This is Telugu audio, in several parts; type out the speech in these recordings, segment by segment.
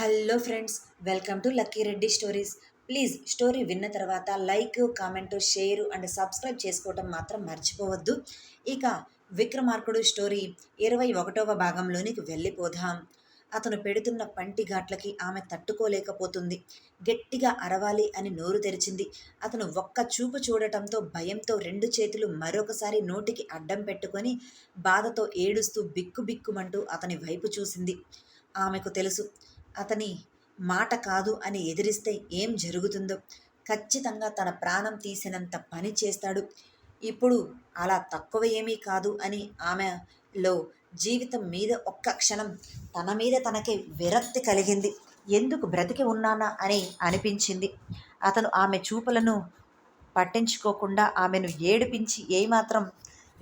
Hello friends welcome to Lucky Reddy stories. Please story విన్న తర్వాత like comment share and subscribe చేసుకోవటం మాత్రం మర్చిపోవద్దు. ఇక విక్రమార్కుడు స్టోరీ ఇరవై ఒకటవ భాగంలోనికి వెళ్ళిపోదాం. అతను పెడుతున్న పంటి ఘాట్లకి ఆమె తట్టుకోలేకపోతుంది. గట్టిగా అరవాలి అని నోరు తెరిచింది. అతను ఒక్క చూపు చూడటంతో భయంతో రెండు చేతులు మరొకసారి నోటికి అడ్డం పెట్టుకొని బాధతో ఏడుస్తూ బిక్కు బిక్కుమంటూ అతని వైపు చూసింది. ఆమెకు తెలుసు అతని మాట కాదు అని ఎదిరిస్తే ఏం జరుగుతుందో? ఖచ్చితంగా తన ప్రాణం తీసినంత పని చేస్తాడు. ఇప్పుడు అలా తక్కువ ఏమీ కాదు అని ఆమెలో జీవితం మీద ఒక్క క్షణం తన మీద తనకే విరక్తి కలిగింది. ఎందుకు బ్రతికి ఉన్నానా అని అనిపించింది. అతను ఆమె చూపులను పట్టించుకోకుండా ఆమెను ఏడిపించి ఏమాత్రం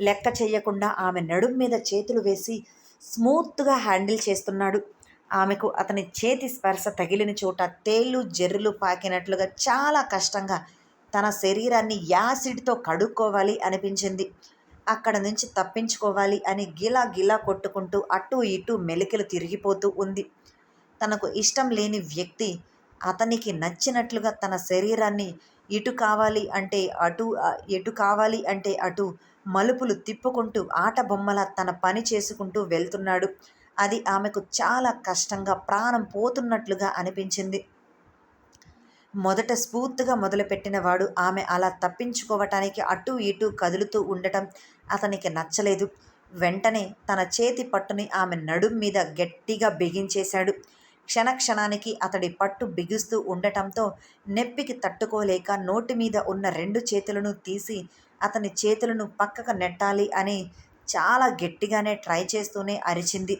లెక్క చేయకుండా ఆమె నడుం మీద చేతులు వేసి స్మూత్గా హ్యాండిల్ చేస్తున్నాడు. ఆమెకు అతని చేతి స్పర్శ తగిలిన చోట తేళ్ళు జర్రులు పాకినట్లుగా చాలా కష్టంగా తన శరీరాన్ని యాసిడ్తో కడుక్కోవాలి అనిపించింది. అక్కడ నుంచి తప్పించుకోవాలి అని గిలా గిలా కొట్టుకుంటూ అటు ఇటు మెలికలు తిరిగిపోతూ ఉంది. తనకు ఇష్టం లేని వ్యక్తి అతనికి నచ్చినట్లుగా తన శరీరాన్ని ఇటు కావాలి అంటే అటు ఎటు కావాలి అంటే అటు మలుపులు తిప్పుకుంటూ ఆట బొమ్మల తన పని చేసుకుంటూ వెళ్తున్నాడు. అది ఆమెకు చాలా కష్టంగా ప్రాణం పోతున్నట్లుగా అనిపించింది. మొదట స్ఫూర్తిగా మొదలుపెట్టిన వాడు ఆమె అలా తప్పించుకోవటానికి అటు ఇటు కదులుతూ ఉండటం అతనికి నచ్చలేదు. వెంటనే తన చేతి పట్టుని ఆమె నడుం మీద గట్టిగా బిగించేశాడు. క్షణక్షణానికి అతడి పట్టు బిగుస్తూ ఉండటంతో నెప్పికి తట్టుకోలేక నోటి మీద ఉన్న రెండు చేతులను తీసి అతని చేతులను పక్కకు నెట్టాలి అని చాలా గట్టిగానే ట్రై చేస్తూనే అరిచింది.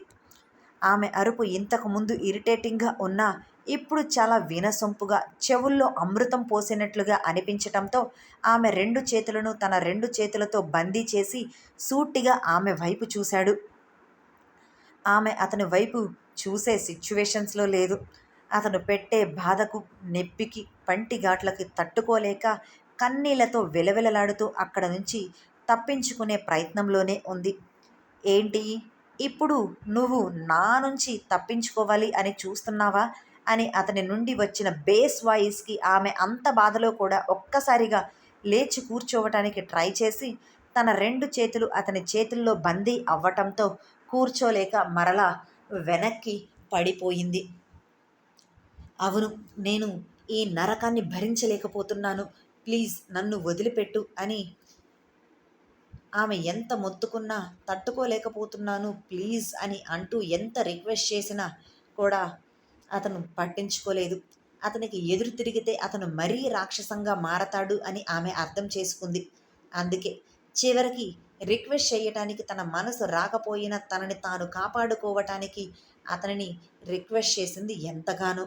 ఆమె అరుపు ఇంతకు ముందు ఇరిటేటింగ్గా ఉన్నా ఇప్పుడు చాలా వినసొంపుగా చెవుల్లో అమృతం పోసినట్లుగా అనిపించటంతో ఆమె రెండు చేతులను తన రెండు చేతులతో బందీ చేసి సూటిగా ఆమె వైపు చూశాడు. ఆమె అతని వైపు చూసే సిచ్యువేషన్స్లో లేదు. అతను పెట్టే బాధకు నెప్పికి పంటి ఘాట్లకి తట్టుకోలేక కన్నీళ్ళతో వెలవెలలాడుతూ అక్కడ నుంచి తప్పించుకునే ప్రయత్నంలోనే ఉంది. ఏంటి? ఇప్పుడు నువ్వు నా నుంచి తప్పించుకోవాలి అని చూస్తున్నావా? అని అతని నుండి వచ్చిన బేస్ వాయిస్కి ఆమె అంత బాధలో కూడా ఒక్కసారిగా లేచి కూర్చోవటానికి ట్రై చేసి తన రెండు చేతులు అతని చేతుల్లో బందీ అవ్వటంతో కూర్చోలేక మరలా వెనక్కి పడిపోయింది. అవును నేను ఈ నరకాన్ని భరించలేకపోతున్నాను. ప్లీజ్ నన్ను వదిలిపెట్టు అని ఆమె ఎంత మొత్తుకున్నా తట్టుకోలేకపోతున్నాను ప్లీజ్ అని అంటూ ఎంత రిక్వెస్ట్ చేసినా కూడా అతను పట్టించుకోలేదు. అతనికి ఎదురు తిరిగితే అతను మరీ రాక్షసంగా మారతాడు అని ఆమె అర్థం చేసుకుంది. అందుకే చివరికి రిక్వెస్ట్ చేయటానికి తన మనసు రాకపోయినా తనని తాను కాపాడుకోవటానికి అతనిని రిక్వెస్ట్ చేసింది ఎంతగానో.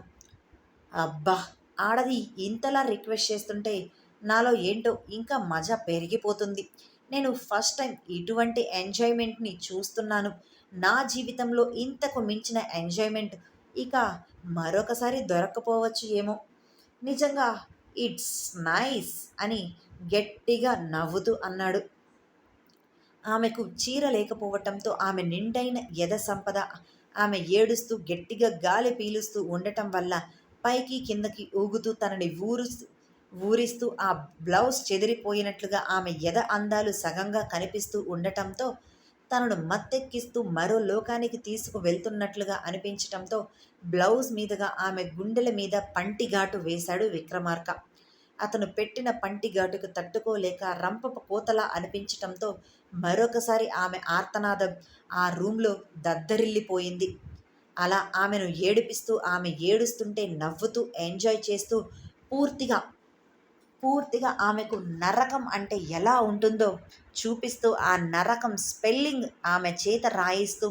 అబ్బా! ఆడది ఇంతలా రిక్వెస్ట్ చేస్తుంటే నాలో ఏంటో ఇంకా మజా పెరిగిపోతుంది. నేను ఫస్ట్ టైం ఇటువంటి ఎంజాయ్మెంట్ని చూస్తున్నాను. నా జీవితంలో ఇంతకు మించిన ఎంజాయ్మెంట్ ఇక మరొకసారి దొరకపోవచ్చు ఏమో. నిజంగా ఇట్స్ నైస్ అని గట్టిగా నవ్వుతూ అన్నాడు. ఆమెకు చీర లేకపోవటంతో ఆమె నిండైన ఎద సంపద ఆమె ఏడుస్తూ గట్టిగా గాలి పీలుస్తూ ఉండటం వల్ల పైకి కిందకి ఊగుతూ తనని ఊరు ఊరిస్తూ ఆ బ్లౌజ్ చెదిరిపోయినట్లుగా ఆమె ఎద అందాలు సగంగా కనిపిస్తూ ఉండటంతో తనను మత్తెక్కిస్తూ మరో లోకానికి తీసుకు వెళ్తున్నట్లుగా అనిపించటంతో బ్లౌజ్ మీదుగా ఆమె గుండెల మీద పంటిఘాటు వేశాడు విక్రమార్క. అతను పెట్టిన పంటిఘాటుకు తట్టుకోలేక రంపపు కోతలా అనిపించటంతో మరొకసారి ఆమె ఆర్తనాదం ఆ రూమ్లో దద్దరిల్లిపోయింది. అలా ఆమెను ఏడిపిస్తూ ఆమె ఏడుస్తుంటే నవ్వుతూ ఎంజాయ్ చేస్తూ పూర్తిగా పూర్తిగా ఆమెకు నరకం అంటే ఎలా ఉంటుందో చూపిస్తూ ఆ నరకం స్పెల్లింగ్ ఆమె చేత రాయిస్తూ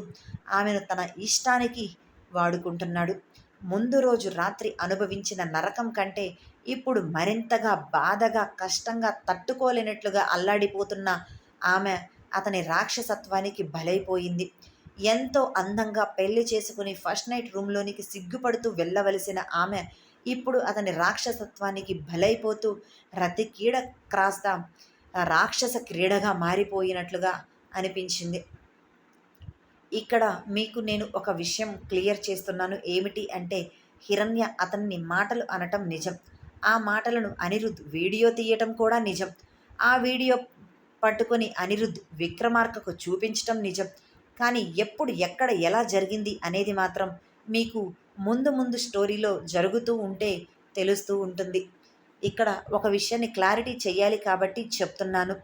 ఆమెను తన ఇష్టానికి వాడుకుంటున్నాడు. ముందు రోజు రాత్రి అనుభవించిన నరకం కంటే ఇప్పుడు మరింతగా బాధగా కష్టంగా తట్టుకోలేనట్లుగా అల్లాడిపోతున్న ఆమె అతని రాక్షసత్వానికి బలైపోయింది. ఎంతో అందంగా పెళ్ళి చేసుకుని ఫస్ట్ నైట్ రూమ్లోనికి సిగ్గుపడుతూ వెళ్ళవలసిన ఆమె ఇప్పుడు అతని రాక్షసత్వానికి బలైపోతూ రతి కీడ క్రాస్త రాక్షస క్రీడగా మారిపోయినట్లుగా అనిపించింది. ఇక్కడ మీకు నేను ఒక విషయం క్లియర్ చేస్తున్నాను. ఏమిటి అంటే హిరణ్య అతన్ని మాటలు అనటం నిజం. ఆ మాటలను అనిరుద్ వీడియో తీయటం కూడా నిజం. ఆ వీడియో పట్టుకొని అనిరుద్ విక్రమార్కకు చూపించటం నిజం. కానీ ఎప్పుడు ఎక్కడ ఎలా జరిగింది అనేది మాత్రం మీకు ముందు ముందు స్టోరీలో జరుగుతూ ఉంటే తెలుస్తూ ఉంటుంది. ఇక్కడ ఒక విషయాన్ని క్లారిటీ చేయాలి కాబట్టి చెప్తున్నాను.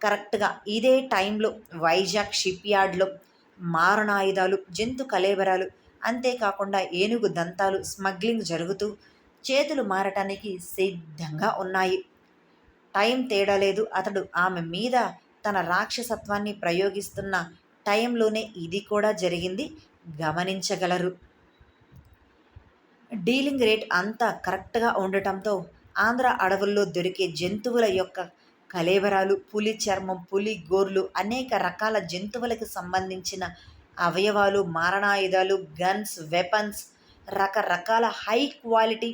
కరెక్ట్గా ఇదే టైంలో వైజాగ్ షిప్ యార్డ్లో మారణాయుధాలు జంతు కలేబరాలు అంతేకాకుండా ఏనుగు దంతాలు స్మగ్లింగ్ జరుగుతూ చేతులు మారటానికి సిద్ధంగా ఉన్నాయి. టైం తేడా లేదు. అతడు ఆమె మీద తన రాక్షసత్వాన్ని ప్రయోగిస్తున్న టైంలోనే ఇది కూడా జరిగింది. గమనించగలరు. డీలింగ్ రేట్ అంతా కరెక్ట్గా ఉండటంతో ఆంధ్ర అడవుల్లో దొరికే జంతువుల యొక్క కలేబరాలు పులి చర్మం పులి గోర్లు అనేక రకాల జంతువులకు సంబంధించిన అవయవాలు మారణాయుధాలు గన్స్ వెపన్స్ రకరకాల హై క్వాలిటీ.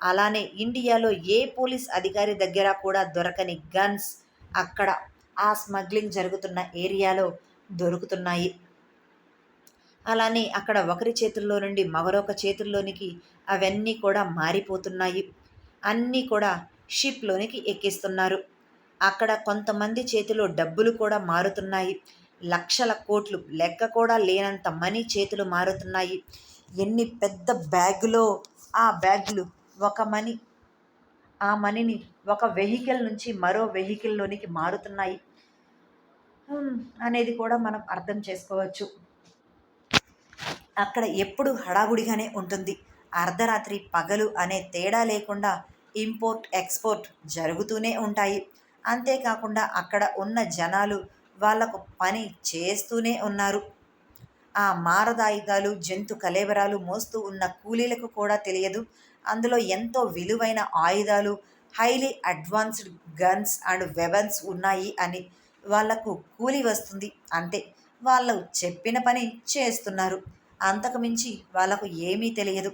అలానే ఇండియాలో ఏ పోలీస్ అధికారి దగ్గర కూడా దొరకని గన్స్ అక్కడ ఆ స్మగ్లింగ్ జరుగుతున్న ఏరియాలో దొరుకుతున్నాయి. అలానే అక్కడ ఒకరి చేతుల్లో నుండి మరొక చేతుల్లోనికి అవన్నీ కూడా మారిపోతున్నాయి. అన్నీ కూడా షిప్లోనికి ఎక్కిస్తున్నారు. అక్కడ కొంతమంది చేతిలో డబ్బులు కూడా మారుతున్నాయి. లక్షల కోట్లు లెక్క కూడా లేనంత మనీ చేతులు మారుతున్నాయి. ఎన్ని పెద్ద బ్యాగులో ఆ బ్యాగులు ఒక మనీ ఆ మనీని ఒక వెహికల్ నుంచి మరో వెహికల్లోనికి మారుతున్నాయి. అనేది కూడా మనం అర్థం చేసుకోవచ్చు. అక్కడ ఎప్పుడు హడావుడిగానే ఉంటుంది. అర్ధరాత్రి పగలు అనే తేడా లేకుండా ఇంపోర్ట్ ఎక్స్పోర్ట్ జరుగుతూనే ఉంటాయి. అంతేకాకుండా అక్కడ ఉన్న జనాలు వాళ్ళకు పని చేస్తూనే ఉన్నారు. ఆ మారదాయుధాలు జంతు కలేబరాలు మోస్తూ ఉన్న కూలీలకు కూడా తెలియదు. అందులో ఎంతో విలువైన ఆయుధాలు highly advanced guns and weapons ఉన్నాయి అని వాళ్ళకు కూలి వస్తుంది. అంతే వాళ్ళు చెప్పిన పని చేస్తున్నారు. అంతకుమించి వాళ్ళకు ఏమీ తెలియదు.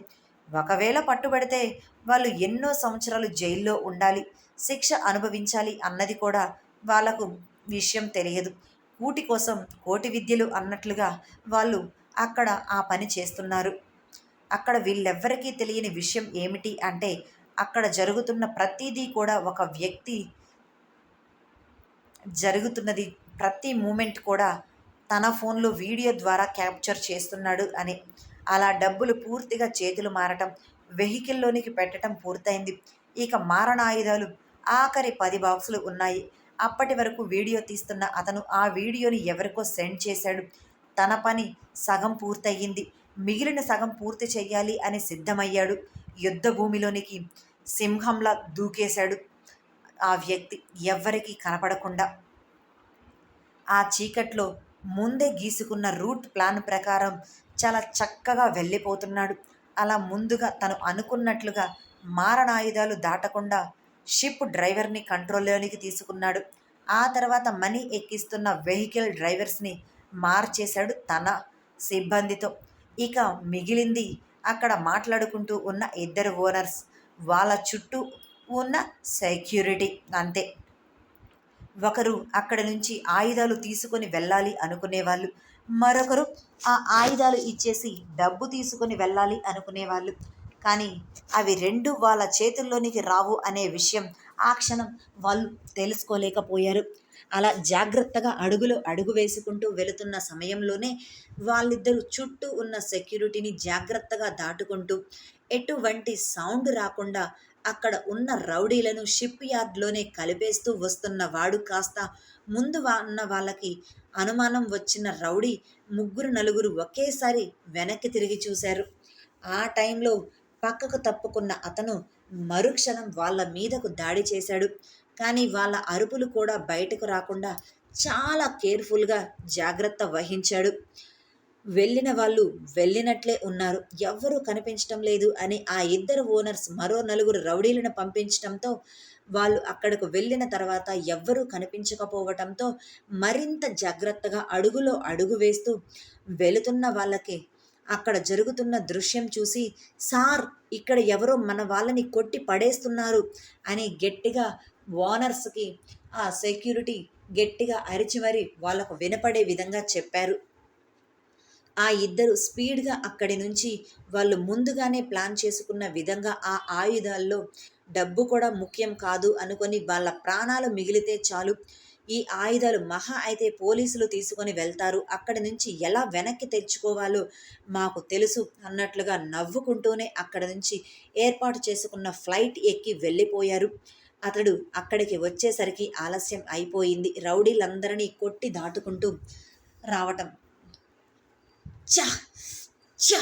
ఒకవేళ పట్టుబడితే వాళ్ళు ఎన్నో సంవత్సరాలు జైల్లో ఉండాలి శిక్ష అనుభవించాలి అన్నది కూడా వాళ్ళకు విషయం తెలియదు. కూటి కోసం కోటి విద్యలు అన్నట్లుగా వాళ్ళు అక్కడ ఆ పని చేస్తున్నారు. అక్కడ వీళ్ళెవ్వరికీ తెలియని విషయం ఏమిటి అంటే అక్కడ జరుగుతున్న ప్రతిదీ కూడా ఒక వ్యక్తి జరుగుతున్నది ప్రతి మూమెంట్ కూడా తన ఫోన్లో వీడియో ద్వారా క్యాప్చర్ చేస్తున్నాడు అని. అలా డబ్బులు పూర్తిగా చేతులు మారటం వెహికల్లోనికి పెట్టడం పూర్తయింది. ఇక మారణాయుధాలు ఆఖరి పది బాక్సులు ఉన్నాయి. అప్పటి వరకు వీడియో తీస్తున్న అతను ఆ వీడియోని ఎవరికో సెండ్ చేశాడు. తన పని సగం పూర్తయింది. మిగిలిన సగం పూర్తి చేయాలి అని సిద్ధమయ్యాడు. యుద్ధ భూమిలోనికి సింహంలా దూకేశాడు ఆ వ్యక్తి. ఎవ్వరికీ కనపడకుండా. ఆ చీకట్లో ముందే గీసుకున్న రూట్ ప్లాన్ ప్రకారం చాలా చక్కగా వెళ్ళిపోతున్నాడు. అలా ముందుగా తను అనుకున్నట్లుగా మారణాయుధాలు దాటకుండా షిప్ డ్రైవర్ని కంట్రోల్లోనికి తీసుకున్నాడు. ఆ తర్వాత మనీ ఎక్కిస్తున్న వెహికల్ డ్రైవర్స్ని మార్చేశాడు తన సిబ్బందితో. ఇక మిగిలింది అక్కడ మాట్లాడుకుంటూ ఉన్న ఇద్దరు ఓనర్స్ వాళ్ళ చుట్టూ ఉన్న సెక్యూరిటీ అంతే. ఒకరు అక్కడ నుంచి ఆయుధాలు తీసుకొని వెళ్ళాలి అనుకునేవాళ్ళు. మరొకరు ఆ ఆయుధాలు ఇచ్చేసి డబ్బు తీసుకొని వెళ్ళాలి అనుకునేవాళ్ళు. కానీ అవి రెండు వాళ్ళ చేతుల్లోనికి రావు అనే విషయం ఆ క్షణం వాళ్ళు తెలుసుకోలేకపోయారు. అలా జాగ్రత్తగా అడుగులో అడుగు వేసుకుంటూ వెళుతున్న సమయంలోనే వాళ్ళిద్దరూ చుట్టూ ఉన్న సెక్యూరిటీని జాగ్రత్తగా దాటుకుంటూ ఎటువంటి సౌండ్ రాకుండా అక్కడ ఉన్న రౌడీలను షిప్ యార్డ్లోనే కలిపేస్తూ వస్తున్న వాడు కాస్త ముందు ఉన్న వాళ్ళకి అనుమానం వచ్చిన రౌడీ ముగ్గురు నలుగురు ఒకేసారి వెనక్కి తిరిగి చూశారు. ఆ టైంలో పక్కకు తప్పుకున్న అతను మరుక్షణం వాళ్ళ మీదకు దాడి చేశాడు. కానీ వాళ్ళ అరుపులు కూడా బయటకు రాకుండా చాలా కేర్ఫుల్గా జాగ్రత్త వహించాడు. వెళ్ళిన వాళ్ళు వెళ్ళినట్లే ఉన్నారు. ఎవ్వరూ కనిపించటం లేదు అని ఆ ఇద్దరు ఓనర్స్ మరో నలుగురు రౌడీలను పంపించడంతో వాళ్ళు అక్కడకు వెళ్ళిన తర్వాత ఎవ్వరూ కనిపించకపోవటంతో మరింత జాగ్రత్తగా అడుగులో అడుగు వేస్తూ వెళుతున్న వాళ్ళకి అక్కడ జరుగుతున్న దృశ్యం చూసి సార్ ఇక్కడ ఎవరో మన వాళ్ళని కొట్టి పడేస్తున్నారు అని గట్టిగా ఓనర్స్కి ఆ సెక్యూరిటీ గట్టిగా అరిచి మరి వాళ్ళకు వినపడే విధంగా చెప్పారు. ఆ ఇద్దరు స్పీడ్గా అక్కడి నుంచి వాళ్ళు ముందుగానే ప్లాన్ చేసుకున్న విధంగా ఆ ఆయుధాల్లో డబ్బు కూడా ముఖ్యం కాదు అనుకొని వాళ్ళ ప్రాణాలు మిగిలితే చాలు. ఈ ఆయుధాలు మహా అయితే పోలీసులు తీసుకొని వెళ్తారు. అక్కడి నుంచి ఎలా వెనక్కి తెచ్చుకోవాలో మాకు తెలుసు అన్నట్లుగా నవ్వుకుంటూనే అక్కడి నుంచి ఏర్పాటు చేసుకున్న ఫ్లైట్ ఎక్కి వెళ్ళిపోయారు. అతడు అక్కడికి వచ్చేసరికి ఆలస్యం అయిపోయింది. రౌడీలందరినీ కొట్టి దాటుకుంటూ రావటం. చా చా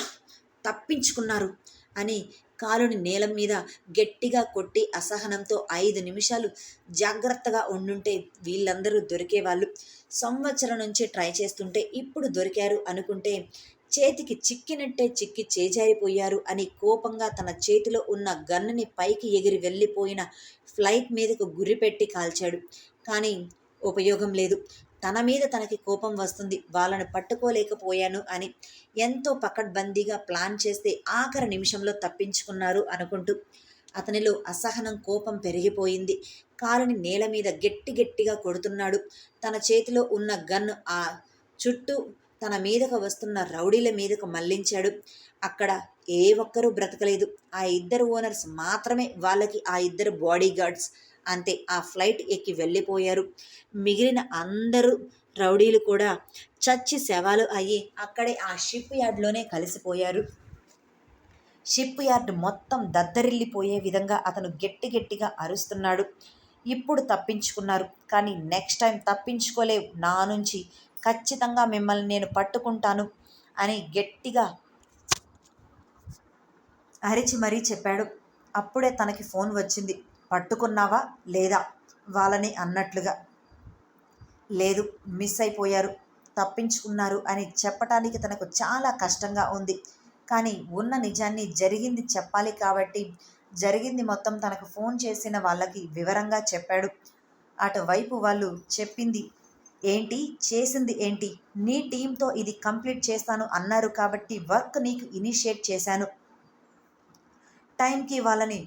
తప్పించుకున్నారు అని కాలుని నేలం మీద గట్టిగా కొట్టి అసహనంతో ఐదు నిమిషాలు జాగ్రత్తగా ఉండుంటే వీళ్ళందరూ దొరికేవాళ్ళు. సంవత్సరం నుంచి ట్రై చేస్తుంటే ఇప్పుడు దొరికారు అనుకుంటే చేతికి చిక్కినట్టే చిక్కి చేజారిపోయారు అని కోపంగా తన చేతిలో ఉన్న గన్నుని పైకి ఎగిరి వెళ్ళిపోయిన ఫ్లైట్ మీదకు గురిపెట్టి కాల్చాడు. కానీ ఉపయోగం లేదు. తన మీద తనకి కోపం వస్తుంది. వాళ్ళని పట్టుకోలేకపోయాను అని ఎంతో పకడ్బందీగా ప్లాన్ చేస్తే ఆఖరి నిమిషంలో తప్పించుకున్నారు అనుకుంటూ అతనిలో అసహనం కోపం పెరిగిపోయింది. కాలుని నేల మీద గట్టి గట్టిగా కొడుతున్నాడు. తన చేతిలో ఉన్న గన్ను ఆ చుట్టూ తన మీదకు వస్తున్న రౌడీల మీదకు మళ్ళించాడు. అక్కడ ఏ ఒక్కరూ బ్రతకలేదు. ఆ ఇద్దరు ఓనర్స్ మాత్రమే వాళ్ళకి ఆ ఇద్దరు బాడీ గార్డ్స్ అంతే. ఆ ఫ్లైట్ ఎక్కి వెళ్ళిపోయారు. మిగిలిన అందరూ రౌడీలు కూడా చచ్చి శవాలు అయ్యి అక్కడే ఆ షిప్ యార్డ్లోనే కలిసిపోయారు. షిప్ యార్డ్ మొత్తం దద్దరిల్లిపోయే విధంగా అతను గట్టి గట్టిగా అరుస్తున్నాడు. ఇప్పుడు తప్పించుకున్నారు. కానీ నెక్స్ట్ టైం తప్పించుకోలేవు. నా నుంచి ఖచ్చితంగా మిమ్మల్ని నేను పట్టుకుంటాను అని గట్టిగా అరిచి మరీ చెప్పాడు. అప్పుడే తనకి ఫోన్ వచ్చింది. పట్టుకున్నావా లేదా? వాళ్ళని అన్నట్లుగా. లేదు మిస్ అయిపోయారు తప్పించుకున్నారు అని చెప్పటానికి తనకు చాలా కష్టంగా ఉంది. కానీ ఉన్న నిజాన్ని జరిగింది చెప్పాలి కాబట్టి జరిగింది మొత్తం తనకు ఫోన్ చేసిన వాళ్ళకి వివరంగా చెప్పాడు. అటువైపు వాళ్ళు చెప్పింది ఏంటి? చేసింది ఏంటి? నీ టీంతో ఇది కంప్లీట్ చేస్తాను అన్నారు కాబట్టి వర్క్ నీకు ఇనిషియేట్ చేశాను. టైంకి వాళ్ళని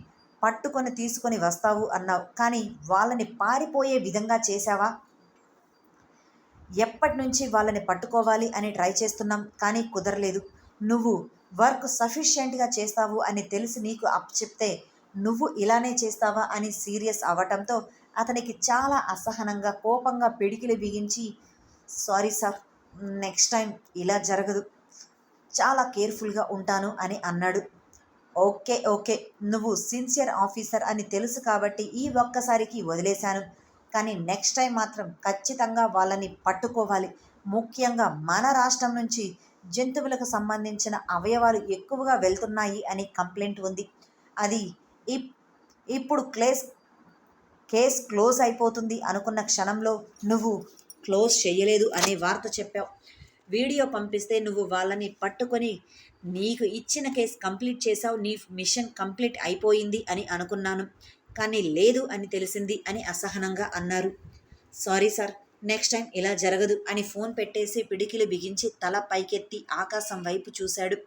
పట్టుకొని తీసుకొని వస్తావు అన్నావు. కానీ వాళ్ళని పారిపోయే విధంగా చేశావా? ఎప్పటి నుంచి వాళ్ళని పట్టుకోవాలి అని ట్రై చేస్తున్నాం కానీ కుదరలేదు. నువ్వు వర్క్ సఫిషియెంట్గా చేస్తావు అని తెలిసి నీకు అప్ చెప్తే నువ్వు ఇలానే చేస్తావా అని సీరియస్ అవ్వటంతో అతనికి చాలా అసహనంగా కోపంగా పిడికిలు బిగించి సారీ సార్ నెక్స్ట్ టైం ఇలా జరగదు. చాలా కేర్ఫుల్గా ఉంటాను అని అన్నాడు. Okay okay. నువ్వు సిన్సియర్ ఆఫీసర్ అని తెలుసు కాబట్టి ఈ ఒక్కసారికి వదిలేశాను. కానీ నెక్స్ట్ టైం మాత్రం ఖచ్చితంగా వాళ్ళని పట్టుకోవాలి. ముఖ్యంగా మన రాష్ట్రం నుంచి జంతువులకు సంబంధించిన అవయవాలు ఎక్కువగా వెళ్తున్నాయి అని కంప్లైంట్ ఉంది. అది ఇప్పుడు క్లేస్ కేస్ క్లోజ్ అయిపోతుంది అనుకున్న క్షణంలో నువ్వు క్లోజ్ చేయలేదు అనే వార్త చెప్పావు. వీడియో పంపిస్తే నువ్వు వాళ్ళని పట్టుకొని నీకు ఇచ్చిన కేసు కంప్లీట్ చేసావు నీ మిషన్ కంప్లీట్ అయిపోయింది అని అనుకున్నాను. కానీ లేదు అని తెలిసింది అని అసహనంగా అన్నారు. సారీ సార్ నెక్స్ట్ టైం ఇలా జరగదు అని ఫోన్ పెట్టేసి పిడికిలు బిగించి తల పైకెత్తి ఆకాశం వైపు చూశాడు.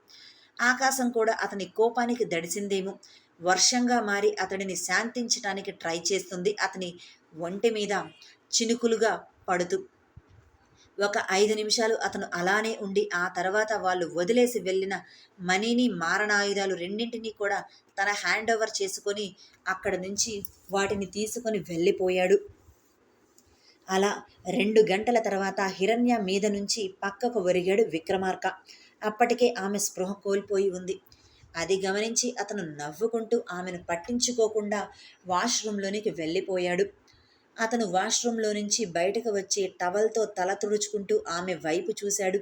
ఆకాశం కూడా అతని కోపానికి దడిసిందేమో. వర్షంగా మారి అతడిని శాంతించటానికి ట్రై చేస్తుంది అతని ఒంటి మీద చినుకులుగా పడుతూ ఒక ఐదు నిమిషాలు అతను అలానే ఉండి ఆ తర్వాత వాళ్ళు వదిలేసి వెళ్ళిన మనీని మారణాయుధాలు రెండింటినీ కూడా తన హ్యాండ్ ఓవర్ చేసుకొని అక్కడ నుంచి వాటిని తీసుకొని వెళ్ళిపోయాడు. అలా రెండు గంటల తర్వాత హిరణ్య మీద నుంచి పక్కకు ఒరిగాడు విక్రమార్క. అప్పటికే ఆమె స్పృహ కోల్పోయి ఉంది. అది గమనించి అతను నవ్వుకుంటూ ఆమెను పట్టించుకోకుండా వాష్రూంలోనికి వెళ్ళిపోయాడు. అతను వాష్రూంలో నుంచి బయటకు వచ్చి టవల్తో తల తుడుచుకుంటూ ఆమె వైపు చూశాడు.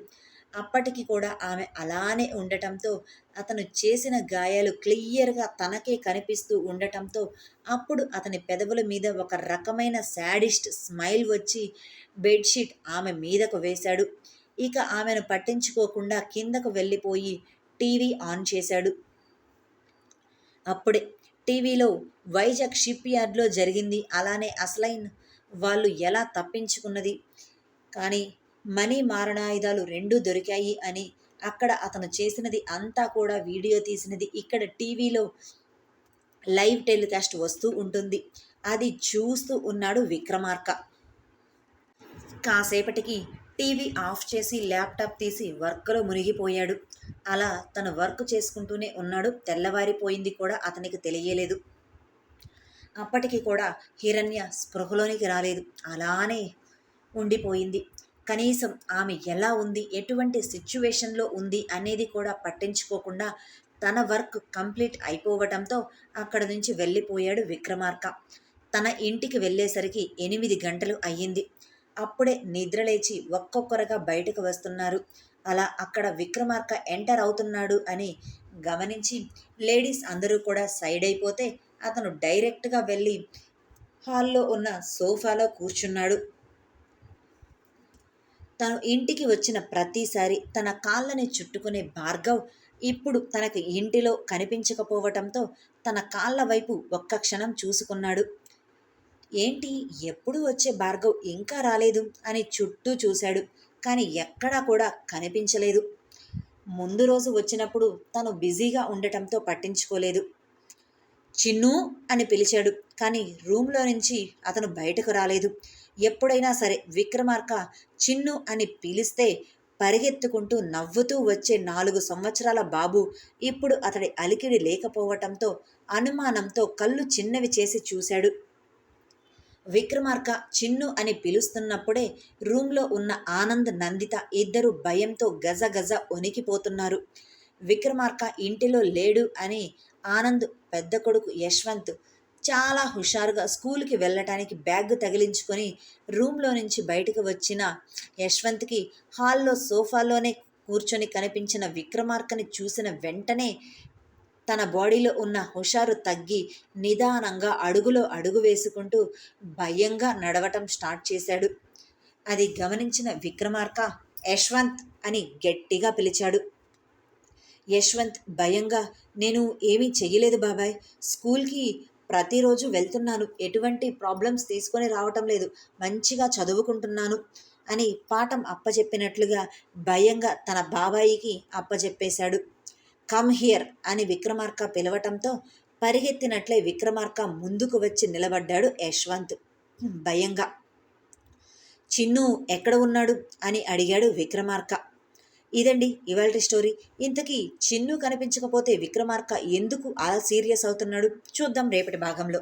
అప్పటికి కూడా ఆమె అలానే ఉండటంతో అతను చేసిన గాయాలు క్లియర్గా తనకే కనిపిస్తూ ఉండటంతో అప్పుడు అతని పెదవుల మీద ఒక రకమైన శాడిస్ట్ స్మైల్ వచ్చి బెడ్షీట్ ఆమె మీదకు వేశాడు. ఇక ఆమెను పట్టించుకోకుండా కిందకు వెళ్ళిపోయి టీవీ ఆన్ చేశాడు. అప్పుడే టీవీలో వైజాగ్ షిప్ యార్డ్లో జరిగింది. అలానే అసలైన్ వాళ్ళు ఎలా తప్పించుకున్నది? కానీ మనీ మారణాయుధాలు రెండూ దొరికాయి అని అక్కడ అతను చేసినది అంతా కూడా వీడియో తీసినది. ఇక్కడ టీవీలో లైవ్ టెలికాస్ట్ వస్తూ ఉంటుంది. అది చూస్తూ ఉన్నాడు విక్రమార్క. కాసేపటికి టీవీ ఆఫ్ చేసి ల్యాప్టాప్ తీసి వర్క్లో మునిగిపోయాడు. అలా తను వర్క్ చేసుకుంటూనే ఉన్నాడు. తెల్లవారిపోయింది కూడా అతనికి తెలియలేదు. అప్పటికి కూడా హిరణ్య స్పృహలోనికి రాలేదు. అలానే ఉండిపోయింది. కనీసం ఆమె ఎలా ఉంది ఎటువంటి సిచ్యువేషన్లో ఉంది అనేది కూడా పట్టించుకోకుండా తన వర్క్ కంప్లీట్ అయిపోవటంతో అక్కడ నుంచి వెళ్ళిపోయాడు విక్రమార్క. తన ఇంటికి వెళ్ళేసరికి ఎనిమిది గంటలు అయ్యింది. అప్పుడే నిద్రలేచి ఒక్కొక్కరుగా బయటకు వస్తున్నారు. అలా అక్కడ విక్రమార్క ఎంటర్ అవుతున్నాడు అని గమనించి లేడీస్ అందరూ కూడా సైడ్ అయిపోతే అతను డైరెక్ట్గా వెళ్ళి హాల్లో ఉన్న సోఫాలో కూర్చున్నాడు. తను ఇంటికి వచ్చిన ప్రతిసారి తన కాళ్ళని చుట్టుకునే భార్గవ్ ఇప్పుడు తనకు ఇంటిలో కనిపించకపోవటంతో తన కాళ్ళ వైపు ఒక్క క్షణం చూసుకున్నాడు. ఏంటి? ఎప్పుడు వచ్చే భార్గవ్ ఇంకా రాలేదు అని చుట్టూ చూశాడు. కానీ ఎక్కడా కూడా కనిపించలేదు. ముందు రోజు వచ్చినప్పుడు తను బిజీగా ఉండటంతో పట్టించుకోలేదు. చిన్ను అని పిలిచాడు. కానీ రూమ్లో నుంచి అతను బయటకు రాలేదు. ఎప్పుడైనా సరే విక్రమార్క చిన్ను అని పిలిస్తే పరిగెత్తుకుంటూ నవ్వుతూ వచ్చే నాలుగు సంవత్సరాల బాబు ఇప్పుడు అతడి అలికిడి లేకపోవటంతో అనుమానంతో కళ్ళు చిన్నవి చేసి చూశాడు. విక్రమార్క చిన్ను అని పిలుస్తున్నప్పుడే రూమ్లో ఉన్న ఆనంద్ నందిత ఇద్దరు భయంతో గజ గజ వణికిపోతున్నారు. విక్రమార్క ఇంటిలో లేడు అని ఆనంద్ పెద్ద కొడుకు యశ్వంత్ చాలా హుషారుగా స్కూల్కి వెళ్ళటానికి బ్యాగ్ తగిలించుకొని రూమ్లో నుంచి బయటకు వచ్చిన యశ్వంత్కి హాల్లో సోఫాలోనే కూర్చొని కనిపించిన విక్రమార్కని చూసిన వెంటనే తన బాడీలో ఉన్న హుషారు తగ్గి నిదానంగా అడుగులో అడుగు వేసుకుంటూ భయంగా నడవటం స్టార్ట్ చేశాడు. అది గమనించిన విక్రమార్క యశ్వంత్ అని గట్టిగా పిలిచాడు. యశ్వంత్ భయంగా నేను ఏమీ చెయ్యలేదు బాబాయ్. స్కూల్కి ప్రతిరోజు వెళ్తున్నాను. ఎటువంటి ప్రాబ్లమ్స్ తీసుకొని రావటం లేదు. మంచిగా చదువుకుంటున్నాను అని పాఠం అప్పచెప్పినట్లుగా భయంగా తన బాబాయికి అప్పచెప్పేశాడు కమ్ హియర్ అని విక్రమార్క పిలవటంతో పరిగెత్తినట్లే విక్రమార్క ముందుకు వచ్చి నిలబడ్డాడు యశ్వంత్. భయంగా. చిన్ను ఎక్కడ ఉన్నాడు అని అడిగాడు విక్రమార్క. ఇదండి ఇవాళ స్టోరీ. ఇంతకీ చిన్ను కనిపించకపోతే విక్రమార్క ఎందుకు అలా సీరియస్ అవుతున్నాడు? చూద్దాం రేపటి భాగంలో.